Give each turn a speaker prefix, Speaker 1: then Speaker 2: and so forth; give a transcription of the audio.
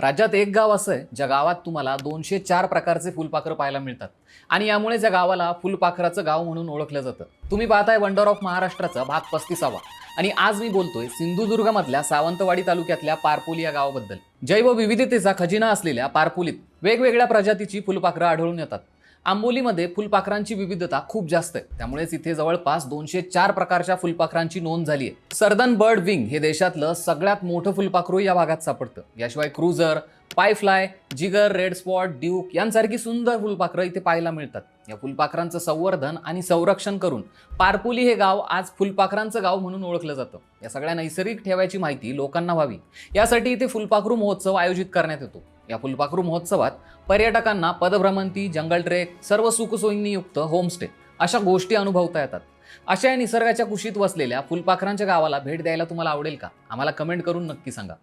Speaker 1: राज्यात एक गाव असं आहे ज्या गावात तुम्हाला दोनशे चार प्रकारचे फुलपाखरं पाहायला मिळतात. आणि यामुळे त्या गावाला फुलपाखराचं गाव म्हणून ओळखलं जातं. तुम्ही पाहताय वंडर ऑफ महाराष्ट्राचा भाग पस्तीसावा. आणि आज मी बोलतोय सिंधुदुर्गमधल्या सावंतवाडी तालुक्यातल्या पारपोली या गावाबद्दल. जैवविविधतेचा खजिना असलेल्या पारपोलीत वेगवेगळ्या प्रजातीची फुलपाखरं आढळून येतात. आंबोलीमध्ये फुलपाखरांची विविधता खूप जास्त आहे. त्यामुळेच इथे जवळपास दोनशे चार प्रकारच्या फुलपाखरांची नोंद झाली आहे. सर्दन बर्ड विंग हे देशातलं सगळ्यात मोठं फुलपाखरू या भागात सापडतं. याशिवाय क्रुझर पायफ्लाय जिगर रेड स्पॉट ड्यूक यांसारखी सुंदर फुलपाखरं इथे पाहायला मिळतात. या फुलपाखरांचं संवर्धन आणि संरक्षण करून पारपुली हे गाव आज फुलपाखरांचं गाव म्हणून ओळखलं जातं. या सगळ्या नैसर्गिक ठेवायची माहिती लोकांना व्हावी. यासाठी इथे फुलपाखरू महोत्सव आयोजित करण्यात येतो. या फुलपाखरू महोत्सवात पर्यटकांना पदभ्रमंती जंगल ट्रेक सर्व सुखसोयींनी युक्त होमस्टे अशा गोष्टी अनुभवता येतात. अशा या निसर्गाच्या कुशीत वसलेल्या फुलपाखरांच्या गावाला भेट द्यायला तुम्हाला आवडेल का? आम्हाला कमेंट करून नक्की सांगा.